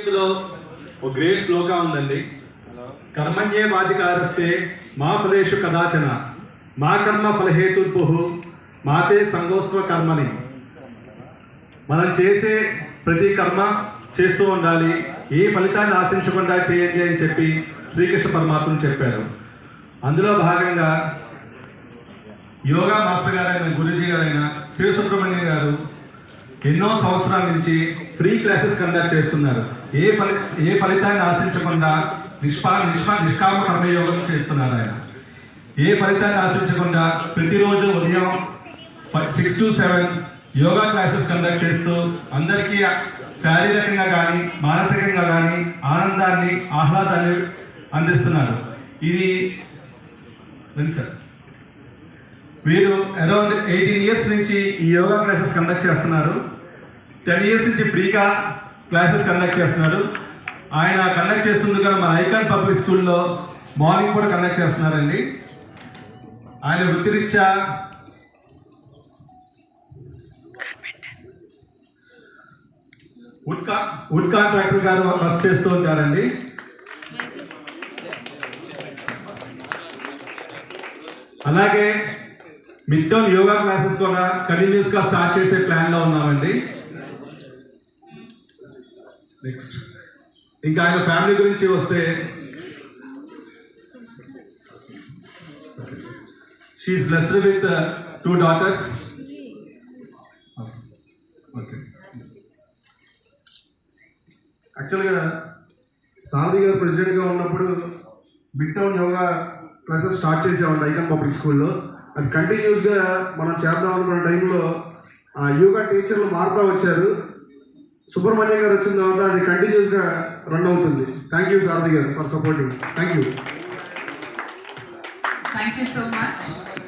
ఇందులో ఒక గ్రేట్ శ్లోక ఉందండి. కర్మణ్యే వాధికారస్తే మా ఫలేషు కదాచన మా కర్మ ఫలహేతుర్పు మాతే సంగోస్త్వ కర్మని. మనం చేసే ప్రతి కర్మ చేస్తూ ఉండాలి ఏ ఫలితాన్ని ఆశించకుండా చేయండి అని చెప్పి శ్రీకృష్ణ పరమాత్మ చెప్పారు. అందులో భాగంగా యోగా మాస్టర్ గారైన గురూజీ గారైన శివసుబ్రహ్మణ్యం గారు ఎన్నో సంవత్సరాల నుంచి ఫ్రీ క్లాసెస్ కండక్ట్ చేస్తున్నారు. ఏ ఫలి ఏ ఫలితాన్ని ఆశించకుండా నిష్పా నిష్పా నిష్కామ కర్మయోగం చేస్తున్నారు ఆయన. ఏ ఫలితాన్ని ఆశించకుండా ప్రతిరోజు ఉదయం six to seven yoga classes conduct చేస్తూ అందరికీ శారీరకంగా కానీ మానసికంగా కానీ ఆనందాన్ని ఆహ్లాదాన్ని అందిస్తున్నారు. ఇది సార్. వీరు అరౌండ్ ఎయిటీన్ ఇయర్స్ నుంచి ఈ యోగా క్లాసెస్ కండక్ట్ చేస్తున్నారు. టెన్ ఇయర్స్ నుంచి ఫ్రీగా క్లాసెస్ కండక్ట్ చేస్తున్నారు. ఆయన కండక్ట్ చేస్తుండగా మన ఐకాన్ పబ్లిక్ స్కూల్లో మార్నింగ్ కూడా కండక్ట్ చేస్తున్నారండి. ఆయన వృత్తిరీత్యా వుడ్ కా వుడ్ కాంట్రాక్టర్ గారు వర్క్ చేస్తూ ఉంటారండి. అలాగే మిగతా యోగా క్లాసెస్ కూడా కంటిన్యూస్గా స్టార్ట్ చేసే ప్లాన్లో ఉన్నామండి. నెక్స్ట్ ఇంకా ఆయన ఫ్యామిలీ గురించి వస్తే she blessed with two daughters okay యాక్చువల్గా సారథి గారు ప్రెసిడెంట్గా ఉన్నప్పుడు mid town yoga classes start చేసేవాళ్ళు ఐకన్ పబ్లిక్ స్కూల్లో అది కంటిన్యూస్గా మనం చేద్దాం అనుకున్న టైంలో ఆ యోగా టీచర్లు మారుతూ వచ్చారు. సుబ్రహ్మణ్యం గారు వచ్చిన తర్వాత అది కంటిన్యూస్గా రన్ అవుతుంది. థ్యాంక్ యూ సారథి గారు for supporting thank you thank you so much